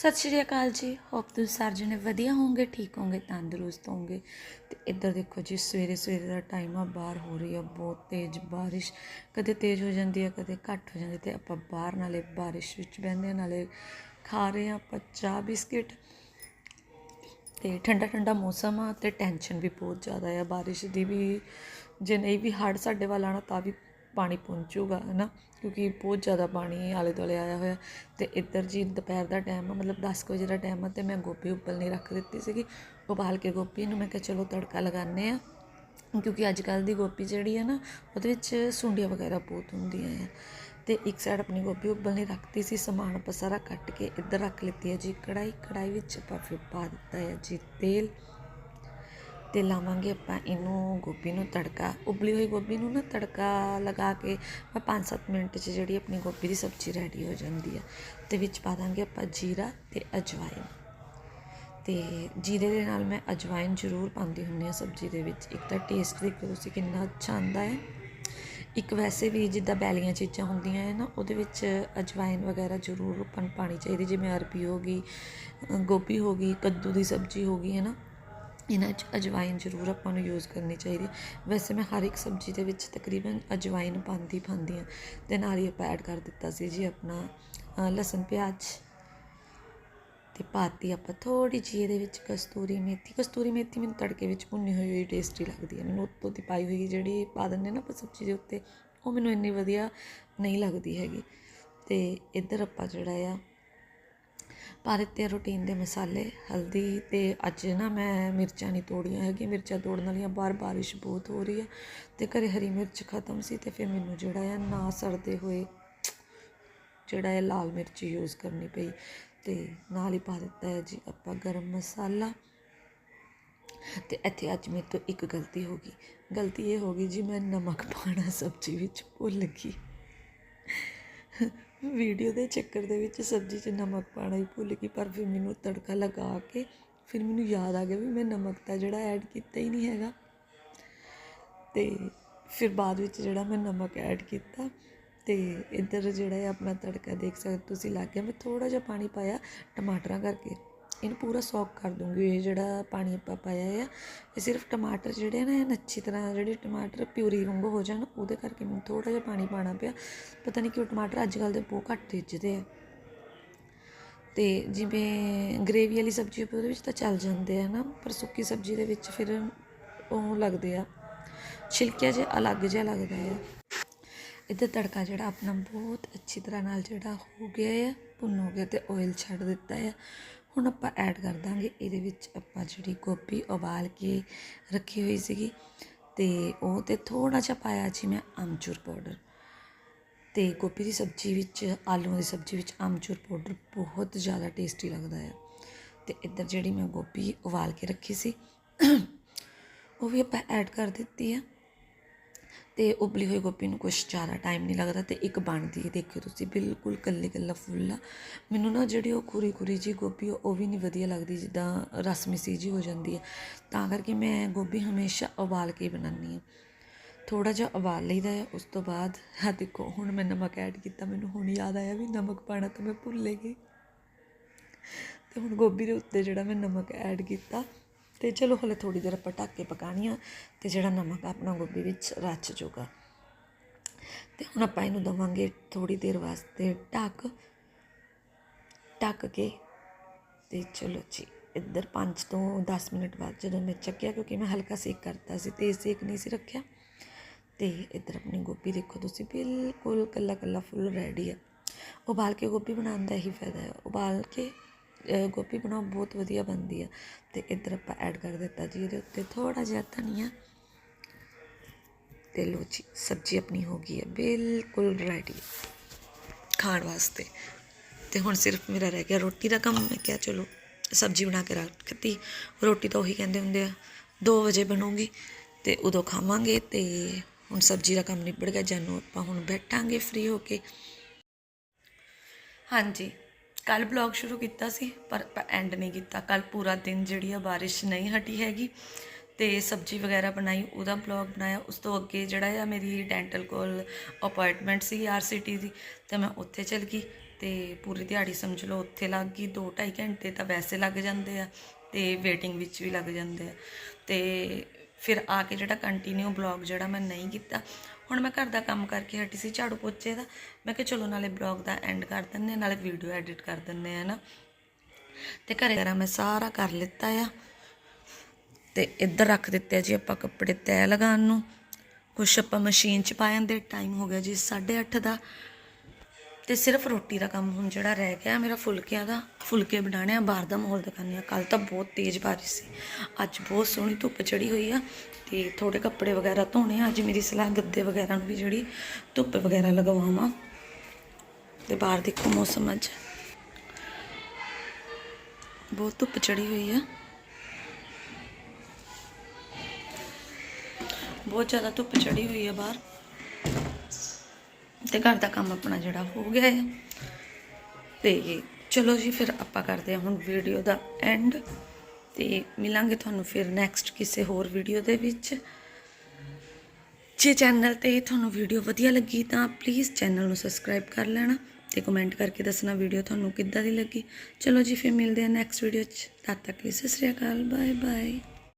ਸਤਿ ਸ਼੍ਰੀ ਅਕਾਲ ਜੀ। ਹੋਪ ਤੁਸੀਂ ਸਾਰੇ ਜਣੇ ਵਧੀਆ ਹੋਵੋਗੇ, ਠੀਕ ਹੋਵੋਗੇ, ਤੰਦਰੁਸਤ ਹੋਵੋਗੇ। ਤੇ ਇੱਧਰ ਦੇਖੋ ਜੀ, ਸਵੇਰੇ ਸਵੇਰੇ ਦਾ ਟਾਈਮ ਆ, ਬਾਹਰ ਹੋ ਰਹੀ ਆ ਬਹੁਤ ਤੇਜ਼ ਬਾਰਿਸ਼। ਕਦੇ ਤੇਜ਼ ਹੋ ਜਾਂਦੀ ਆ, ਕਦੇ ਘੱਟ ਹੋ ਜਾਂਦੀ ਤੇ ਆਪਾਂ ਬਾਹਰ ਨਾਲੇ ਬਾਰਿਸ਼ ਵਿੱਚ ਬਹਿੰਦੇ ਹਾਂ ਨਾਲੇ ਖਾ ਰਹੇ ਹਾਂ ਆਪਾਂ ਚਾਹ, ਬਿਸਕਿਟ। ਤੇ ਠੰਡਾ ਠੰਡਾ ਮੌਸਮ ਆ ਤੇ ਟੈਨਸ਼ਨ ਵੀ ਬਹੁਤ ਜ਼ਿਆਦਾ ਆ, ਬਾਰਿਸ਼ ਦੀ ਵੀ। ਜੇ ਨਹੀਂ ਵੀ ਹੜ ਸਾਡੇ ਵੱਲ ਆਣਾ ਤਾਂ ਵੀ ਪਾਣੀ ਪਹੁੰਚੂਗਾ ਹੈ ਨਾ ਕਿਉਂਕਿ ਬਹੁਤ ਜ਼ਿਆਦਾ ਪਾਣੀ ਆਲੇ ਦੁਆਲੇ ਆਇਆ ਹੋਇਆ। ਅਤੇ ਇੱਧਰ ਜੀ ਦੁਪਹਿਰ ਦਾ ਟਾਈਮ ਆ, ਮਤਲਬ 10 ਕੁ ਵਜੇ ਦਾ ਟਾਈਮ ਆ ਅਤੇ ਮੈਂ ਗੋਭੀ ਉੱਬਲ ਨਹੀਂ ਰੱਖ ਦਿੱਤੀ ਸੀਗੀ। ਉਬਾਲ ਕੇ ਗੋਭੀ ਨੂੰ ਮੈਂ ਕਿਹਾ, ਚਲੋ ਤੜਕਾ ਲਗਾਉਂਦੇ ਆ ਕਿਉਂਕਿ ਅੱਜ ਕੱਲ ਦੀ ਗੋਭੀ ਜਿਹੜੀ ਹੈ ਨਾ, ਉਹਦੇ ਵਿੱਚ ਸੁੰਡੀਆਂ ਵਗੈਰਾ ਬਹੁਤ ਹੁੰਦੀਆਂ ਆ। ਤੇ ਇੱਕ ਸਾਈਡ ਆਪਣੀ ਗੋਭੀ ਉਬਲਣੀ ਰੱਖਤੀ ਸੀ, ਸਮਾਨ ਆਪਾਂ ਸਾਰਾ ਕੱਟ ਕੇ ਇੱਧਰ ਰੱਖ ਲਿੱਤੀ ਹੈ ਜੀ। ਕੜਾਈ ਕੜਾਈ ਵਿੱਚ ਆਪਾਂ ਫਿਰ ਪਾ ਦਿੱਤਾ ਹੈ ਜੀ, ਤੇਲ। ਤੇ ਲਾਵਾਂਗੇ ਆਪਾਂ ਇਹਨੂੰ ਗੋਭੀ ਨੂੰ ਤੜਕਾ, ਉਬਲੀ ਹੋਈ ਗੋਭੀ ਨੂੰ ਨਾ ਤੜਕਾ ਲਗਾ ਕੇ ਮੈਂ 5-7 ਮਿੰਟ 'ਚ ਜਿਹੜੀ ਆਪਣੀ ਗੋਭੀ ਦੀ ਸਬਜ਼ੀ ਰੈਡੀ ਹੋ ਜਾਂਦੀ ਆ। ਤੇ ਵਿੱਚ ਪਾ ਦਾਂਗੇ ਆਪਾਂ ਜੀਰਾ ਤੇ ਅਜਵਾਇਨ ਤੇ ਜੀਰੇ ਦੇ ਨਾਲ ਮੈਂ ਅਜਵਾਇਨ ਜ਼ਰੂਰ ਪਾਉਂਦੀ ਹੁੰਦੀ ਆ ਸਬਜ਼ੀ ਦੇ ਵਿੱਚ। ਇੱਕ ਤਾਂ ਟੇਸਟ ਦੇਖੋ ਤੁਸੀਂ ਕਿੰਨਾ ਅੱਛਾ ਆਉਂਦਾ ਹੈ। ਇੱਕ ਵੈਸੇ ਵੀ ਜਿੱਦਾਂ ਬੈਲੀਆਂ ਚੀਜ਼ਾਂ ਹੁੰਦੀਆਂ ਹੈ ਨਾ, ਉਹਦੇ ਵਿੱਚ ਅਜਵਾਇਨ ਵਗੈਰਾ ਜ਼ਰੂਰ ਆਪਾਂ ਨੂੰ ਪਾਣੀ ਚਾਹੀਦੀ। ਜਿਵੇਂ ਅਰਬੀ ਹੋ ਗਈ ਗੋਭੀ ਹੋ ਗਈ, ਕੱਦੂ ਦੀ ਸਬਜ਼ੀ ਹੋ ਗਈ, ਹੈ ਨਾ? ਇਹਨਾਂ 'ਚ ਅਜਵਾਇਨ ਜ਼ਰੂਰ ਆਪਾਂ ਨੂੰ ਯੂਜ਼ ਕਰਨੀ ਚਾਹੀਦੀ ਵੈਸੇ ਮੈਂ ਹਰ ਇੱਕ ਸਬਜ਼ੀ ਦੇ ਵਿੱਚ ਤਕਰੀਬਨ ਅਜਵਾਇਨ ਪਾਉਂਦੀ ਪਾਉਂਦੀ ਹਾਂ। ਤੇ ਨਾਲ ਹੀ ਆਪਾਂ ਐਡ ਕਰ ਦਿੱਤਾ ਸੀ ਜੀ ਆਪਣਾ ਲਸਣ, ਪਿਆਜ਼ ਤੇ ਪਾਤੀ ਆਪਾਂ ਥੋੜੀ ਜਿਹੀ ਇਹਦੇ ਵਿੱਚ ਕਸਤੂਰੀ ਮੇਥੀ। ਕਸਤੂਰੀ ਮੇਥੀ ਮੈਨੂੰ ਤੜਕੇ ਵਿੱਚ ਭੁੰਨੀ ਹੋਈ ਹੋਈ ਟੇਸਟੀ ਲੱਗਦੀ ਹੈ। ਮੈਨੂੰ ਉੱਤੋਂ ਦੀ ਪਾਈ ਹੋਈ ਜਿਹੜੀ ਪਾ ਦਿੰਦੇ ਨਾ ਆਪਾਂ ਸਬਜ਼ੀ ਦੇ ਉੱਤੇ, ਉਹ ਮੈਨੂੰ ਇੰਨੀ ਵਧੀਆ ਨਹੀਂ ਲੱਗਦੀ ਹੈਗੀ। ਤੇ ਇੱਧਰ ਆਪਾਂ ਜਿਹੜਾ ਆ ਪਾ ਦਿੱਤੇ ਆ ਰੂਟੀਨ ਦੇ ਮਸਾਲੇ, ਹਲਦੀ ਤੇ ਅੱਜ ਨਾ ਮੈਂ ਮਿਰਚਾਂ ਨਹੀਂ ਤੋੜੀਆਂ ਹੈਗੀਆਂ, ਮਿਰਚਾਂ ਤੋੜਨ ਵਾਲੀਆਂ ਬਾਹਰ ਬਾਰਿਸ਼ ਬਹੁਤ ਹੋ ਰਹੀ ਹੈ ਤੇ ਘਰੇ ਹਰੀ ਮਿਰਚ ਖਤਮ ਸੀ ਤੇ ਫਿਰ ਮੈਨੂੰ ਜਿਹੜਾ ਆ ਨਾ ਸੜਦੇ ਹੋਏ ਜਿਹੜਾ ਹੈ ਲਾਲ ਮਿਰਚ ਯੂਜ਼ ਕਰਨੀ ਪਈ ਤੇ ਨਾਲ ਹੀ ਪਾ ਦਿੱਤਾ ਹੈ ਜੀ ਆਪਾਂ ਗਰਮ ਮਸਾਲਾ। ਤੇ ਇੱਥੇ ਅੱਜ ਮੇਰੇ ਤੋਂ ਇੱਕ ਗਲਤੀ ਹੋ ਗਈ। ਗਲਤੀ ਇਹ ਹੋ ਗਈ ਜੀ ਮੈਂ ਨਮਕ ਪਾਣਾ ਸਬਜ਼ੀ ਵਿੱਚ ਭੁੱਲ ਗਈ। ਵੀਡੀਓ ਦੇ ਚੱਕਰ ਦੇ ਵਿੱਚ ਸਬਜ਼ੀ 'ਚ ਨਮਕ ਪਾਣਾ ਹੀ ਭੁੱਲ ਗਈ, ਪਰ ਫਿਰ ਮੈਨੂੰ ਤੜਕਾ ਲਗਾ ਕੇ ਫਿਰ ਮੈਨੂੰ ਯਾਦ ਆ ਗਿਆ ਵੀ ਮੈਂ ਨਮਕ ਤਾਂ ਜਿਹੜਾ ਐਡ ਕੀਤਾ ਹੀ ਨਹੀਂ ਹੈਗਾ। ਤੇ ਫਿਰ ਬਾਅਦ ਵਿੱਚ ਜਿਹੜਾ ਮੈਂ ਨਮਕ ਐਡ ਕੀਤਾ ਤੇ ਇੱਧਰ ਜਿਹੜਾ ਹੈ ਆਪਣਾ ਤੜਕਾ ਦੇਖ ਸਕਦੇ ਤੁਸੀਂ ਲੱਗ ਗਿਆ, ਮੈਂ ਥੋੜਾ ਜਿਹਾ ਪਾਣੀ ਪਾਇਆ, ਟਮਾਟਰਾਂ ਕਰਕੇ। ਇਹਨੂੰ ਪੂਰਾ ਸੌਕ ਕਰ ਦੂੰਗੀ ਇਹ ਜਿਹੜਾ ਪਾਣੀ ਆਪਾਂ ਪਾਇਆ ਆ ਇਹ ਸਿਰਫ ਟਮਾਟਰ ਜਿਹੜੇ ਨੇ, ਇਹ ਅੱਛੀ ਤਰ੍ਹਾਂ ਜਿਹੜੇ ਟਮਾਟਰ ਪਿਊਰੀ ਵਾਂਗੂ ਹੋ ਜਾਣ, ਉਹਦੇ ਕਰਕੇ ਮੈਨੂੰ ਥੋੜਾ ਜਿਹਾ ਪਾਣੀ ਪਾਣਾ ਪਿਆ। ਪਤਾ ਨਹੀਂ ਕਿਉਂ ਟਮਾਟਰ ਅੱਜ ਕੱਲ੍ਹ ਦੇ ਬਹੁਤ ਘੱਟ ਰਿੱਝਦੇ ਆ। ਤੇ ਜਿਵੇਂ ਗ੍ਰੇਵੀ ਵਾਲੀ ਸਬਜ਼ੀ ਉਹਦੇ ਵਿੱਚ ਤਾਂ ਚੱਲ ਜਾਂਦੇ ਆ ਨਾ, ਪਰ ਸੁੱਕੀ ਸਬਜ਼ੀ ਦੇ ਵਿੱਚ ਫਿਰ ਉਹ ਲੱਗਦੇ ਆ। ਛਿਲਕਿਆ ਜਿਹਾ, ਅਲੱਗ ਜਿਹਾ ਲੱਗਦਾ ਆ। ਇਹਦਾ ਤੜਕਾ ਜਿਹੜਾ ਆਪਣਾ ਬਹੁਤ ਅੱਛੀ ਤਰ੍ਹਾਂ ਨਾਲ ਜਿਹੜਾ ਹੋ ਗਿਆ ਆ, ਭੁੰਨ ਹੋ ਗਿਆ ਤੇ ਆਇਲ ਛੱਡ ਦਿੱਤਾ ਆ। ਹੁਣ ਆਪਾਂ ਐਡ ਕਰ ਦਾਂਗੇ। ਇਹਦੇ ਵਿੱਚ ਆਪਾਂ ਜਿਹੜੀ ਗੋਭੀ ਉਬਾਲ ਕੇ ਰੱਖੀ ਹੋਈ ਸੀਗੀ ਤੇ ਉਹ ਤੇ ਥੋੜਾ ਜਿਹਾ ਪਾਇਆ ਜੀ ਮੈਂ ਅਮਚੂਰ ਪਾਊਡਰ। ਤੇ ਗੋਭੀ ਦੀ ਸਬਜ਼ੀ ਵਿੱਚ, ਆਲੂਆਂ ਦੀ ਸਬਜ਼ੀ ਵਿੱਚ ਆਮਚੂਰ ਪਾਊਡਰ ਬਹੁਤ ਜ਼ਿਆਦਾ ਟੇਸਟੀ ਲੱਗਦਾ ਹੈ ਤੇ ਇੱਧਰ ਜਿਹੜੀ ਮੈਂ ਗੋਭੀ ਉਬਾਲ ਕੇ ਰੱਖੀ ਸੀ, ਉਹ ਵੀ ਆਪਾਂ ਐਡ ਕਰ ਦਿੱਤੀ ਆ। ਤੇ ਉਬਲੀ ਹੋਈ ਗੋਭੀ ਨੂੰ ਕੁਛ ਜ਼ਿਆਦਾ ਟਾਈਮ ਨਹੀਂ ਲੱਗਦਾ ਤੇ ਇੱਕ ਬਣਦੀ ਹੈ ਦੇਖਿਓ ਤੁਸੀਂ ਬਿਲਕੁਲ ਕੱਲੇ ਕੱਲਾ ਫੁੱਲ ਆ। ਮੈਨੂੰ ਨਾ ਜਿਹੜੀ ਉਹ ਖੁਰੀ ਖੁਰੀ ਜੀ ਗੋਭੀ ਆ, ਉਹ ਵੀ ਨਹੀਂ ਵਧੀਆ ਲੱਗਦੀ ਜਿੱਦਾਂ ਰਸਮੀ ਸੀ ਜੀ ਹੋ ਜਾਂਦੀ ਹੈ। ਤਾਂ ਕਰਕੇ ਮੈਂ ਗੋਭੀ ਹਮੇਸ਼ਾ ਉਬਾਲ ਕੇ ਹੀ ਬਣਾਉਂਦੀ ਹਾਂ। ਥੋੜਾ ਜਿਹਾ ਉਬਾਲ ਲਈਦਾ ਹੈ ਉਸ ਤੋਂ ਬਾਅਦ ਆ ਦੇਖੋ ਹੁਣ ਮੈਂ ਨਮਕ ਐਡ ਕੀਤਾ ਮੈਨੂੰ ਹੁਣ ਯਾਦ ਆਇਆ ਵੀ ਨਮਕ ਪਾਣਾ ਤਾਂ ਮੈਂ ਭੁੱਲ ਗਈ। ਤੇ ਹੁਣ ਗੋਭੀ ਦੇ ਉੱਤੇ ਜਿਹੜਾ ਮੈਂ ਨਮਕ ਐਡ ਕੀਤਾ ਤੇ ਚਲੋ ਹਲੇ ਥੋੜੀ ਦੇਰ ਆਪਾਂ ਢੱਕ ਕੇ ਪਕਾਣੀ ਆ ਤੇ ਜਿਹੜਾ ਨਮਕ ਆਪਣਾ ਗੋਭੀ ਵਿੱਚ ਰਚ ਜਾਊਗਾ। ਤੇ ਹੁਣ ਆਪਾਂ ਇਹਨੂੰ ਦਵਾਂਗੇ ਥੋੜੀ ਦੇਰ ਵਾਸਤੇ ਢੱਕ ਢੱਕ ਕੇ ਤੇ ਚਲੋ ਜੀ, ਇੱਧਰ 5 ਤੋਂ 10 ਮਿੰਟ ਬਾਅਦ ਜਦੋਂ ਮੈਂ ਚੱਕਿਆ ਕਿਉਂਕਿ ਮੈਂ ਹਲਕਾ ਸੇਕ ਕਰਤਾ ਸੀ, ਤੇਜ਼ ਸੇਕ ਨਹੀਂ ਸੀ ਰੱਖਿਆ। ਤੇ ਇੱਧਰ ਆਪਣੀ ਗੋਭੀ ਦੇਖੋ ਤੁਸੀਂ, ਬਿਲਕੁਲ ਕੱਲਾ ਕੱਲਾ ਫੁੱਲ ਰੈਡੀ ਆ। ਉਬਾਲ ਕੇ ਗੋਭੀ ਬਣਾਉਣ ਦਾ ਹੀ ਫਾਇਦਾ ਹੈ, ਉਬਾਲ ਕੇ ਗੋਭੀ ਬਣਾਓ ਬਹੁਤ ਵਧੀਆ ਬਣਦੀ ਆ। ਤੇ ਇੱਧਰ ਆਪਾਂ ਐਡ ਕਰ ਦਿੱਤਾ ਜੀ ਇਹਦੇ ਉੱਤੇ ਥੋੜਾ ਜਿਹਾ ਧਨੀਆ ਤੇ ਲੋ ਜੀ, ਸਬਜ਼ੀ ਆਪਣੀ ਹੋ ਗਈ ਹੈ ਬਿਲਕੁਲ ਰੈਡੀ ਖਾਣ ਵਾਸਤੇ। ਤੇ ਹੁਣ ਸਿਰਫ ਮੇਰਾ ਰਹਿ ਗਿਆ ਰੋਟੀ ਦਾ ਕੰਮ, ਮੈਂ ਕਿਹਾ ਚਲੋ ਸਬਜ਼ੀ ਬਣਾ ਕੇ ਰੱਖਤੀ ਰੋਟੀ ਤਾਂ ਉਹੀ ਕਹਿੰਦੇ ਹੁੰਦੇ ਆ 2 ਵਜੇ ਬਣੂਗੀ ਤੇ ਉਦੋਂ ਖਾਵਾਂਗੇ ਤੇ ਹੁਣ ਸਬਜ਼ੀ ਦਾ ਕੰਮ ਨਿਬੜ ਗਿਆ, ਜਾਨੂੰ ਆਪਾਂ ਹੁਣ ਬੈਠਾਂਗੇ ਫ੍ਰੀ ਹੋ ਕੇ। ਹਾਂਜੀ। ਕੱਲ ਬਲੌਗ ਸ਼ੁਰੂ ਕੀਤਾ ਸੀ, ਪਰ ਐਂਡ ਨਹੀਂ ਕੀਤਾ। ਕੱਲ ਪੂਰਾ ਦਿਨ ਜਿਹੜੀ ਆ ਬਾਰਿਸ਼ ਨਹੀਂ ਹਟੀ ਹੈਗੀ ਤੇ ਸਬਜ਼ੀ ਵਗੈਰਾ ਬਣਾਈ, ਉਹਦਾ ਬਲੌਗ ਬਣਾਇਆ। ਉਸ ਤੋਂ ਅੱਗੇ ਜਿਹੜਾ ਆ ਮੇਰੀ ਡੈਂਟਲ ਕੋਲ ਅਪਾਇੰਟਮੈਂਟ ਸੀ ਆਰਸੀਟੀ ਦੀ, ਤੇ ਮੈਂ ਉੱਥੇ ਚਲ ਗਈ ਤੇ ਪੂਰੀ ਦਿਹਾੜੀ ਸਮਝ ਲਓ ਉੱਥੇ ਲੱਗ ਗਈ। 2.5 ਘੰਟੇ ਤਾਂ ਵੈਸੇ ਲੱਗ ਜਾਂਦੇ ਆ ਤੇ ਵੇਟਿੰਗ ਵਿੱਚ ਵੀ ਲੱਗ ਜਾਂਦੇ ਆ। ਤੇ ਫਿਰ ਆ ਕੇ ਜਿਹੜਾ ਕੰਟੀਨਿਊ ਬਲੌਗ ਜਿਹੜਾ ਮੈਂ ਨਹੀਂ ਕੀਤਾ ਹੁਣ ਮੈਂ ਘਰ ਦਾ ਕੰਮ ਕਰਕੇ ਹਟੀ ਸੀ ਝਾੜੂ ਪੋਚੇ ਦਾ। ਮੈਂ ਕਿਹਾ ਚਲੋ ਨਾਲੇ ਬਲੌਗ ਦਾ ਐਂਡ ਕਰ ਦਿੰਨੇ ਆ, ਨਾਲੇ ਵੀਡੀਓ ਐਡਿਟ ਕਰ ਦਿੰਨੇ ਆ ਨਾ ਤੇ ਘਰੇ ਘਰਾਂ ਮੈਂ ਸਾਰਾ ਕਰ ਲਿੱਤਾ ਆ। ਤੇ ਇੱਧਰ ਰੱਖ ਦਿੱਤੇ ਆ ਜੀ ਆਪਾਂ ਕੱਪੜੇ ਤੈਅ ਲਗਾਉਣ ਨੂੰ। ਕੁਛ ਆਪਾਂ ਮਸ਼ੀਨ 'ਚ ਪਾ ਜਾਂਦੇ ਟਾਈਮ ਹੋ ਗਿਆ ਜੀ 8:30 ਦਾ। ਤੇ ਸਿਰਫ ਰੋਟੀ ਦਾ ਕੰਮ ਹੁਣ ਜਿਹੜਾ ਰਹਿ ਗਿਆ, ਮੇਰਾ ਫੁਲਕਿਆਂ ਦਾ, ਫੁਲਕੇ ਬਣਾਉਣੇ ਆ, ਬਾਹਰ ਦਾ ਮਾਹੌਲ ਦਿਖਾਉਂਦੇ ਆ। ਕੱਲ ਤਾਂ ਬਹੁਤ ਤੇਜ਼ ਬਾਰਿਸ਼ ਸੀ। ਅੱਜ ਬਹੁਤ ਸੋਹਣੀ ਧੁੱਪ ਚੜੀ ਹੋਈ ਆ ਤੇ ਥੋੜੇ ਕੱਪੜੇ ਵਗੈਰਾ ਧੋਣੇ ਆ। ਅੱਜ ਮੇਰੀ ਸਲਾਹ ਗੱਦੇ ਵਗੈਰਾ ਨੂੰ ਵੀ ਜਿਹੜੀ ਧੁੱਪ ਵਗੈਰਾ ਲਗਵਾਵਾਂ। ਤੇ ਬਾਹਰ ਦੇਖੋ ਮੌਸਮ ਅੱਜ। ਬਹੁਤ ਧੁੱਪ ਚੜੀ ਹੋਈ ਆ। ਬਹੁਤ ਜ਼ਿਆਦਾ ਧੁੱਪ ਚੜੀ ਹੋਈ ਆ ਬਾਹਰ। ਤੇ ਘਰ ਦਾ ਕੰਮ ਆਪਣਾ ਜਿਹੜਾ ਹੋ ਗਿਆ ਹੈ ਤੇ ਚਲੋ ਜੀ, ਫਿਰ ਆਪਾਂ ਕਰਦੇ ਹਾਂ ਹੁਣ ਵੀਡੀਓ ਦਾ ਐਂਡ ਤੇ ਮਿਲਾਂਗੇ ਤੁਹਾਨੂੰ ਫਿਰ ਨੈਕਸਟ ਕਿਸੇ ਹੋਰ ਵੀਡੀਓ ਦੇ ਵਿੱਚ। ਜੇ ਚੈਨਲ ਤੇ ਤੁਹਾਨੂੰ ਵੀਡੀਓ ਵਧੀਆ ਲੱਗੀ ਤਾਂ ਪਲੀਜ਼ ਚੈਨਲ ਨੂੰ ਸਬਸਕ੍ਰਾਈਬ ਕਰ ਲੈਣਾ ਤੇ ਕਮੈਂਟ ਕਰਕੇ ਦੱਸਣਾ ਵੀਡੀਓ ਤੁਹਾਨੂੰ ਕਿੱਦਾਂ ਦੀ ਲੱਗੀ। ਚਲੋ ਜੀ, ਫਿਰ ਮਿਲਦੇ ਹਾਂ ਨੈਕਸਟ ਵੀਡੀਓ 'ਚ। ਤਦ ਤੱਕ ਲਈ ਸਤਿ ਸ਼੍ਰੀ ਅਕਾਲ ਬਾਏ ਬਾਏ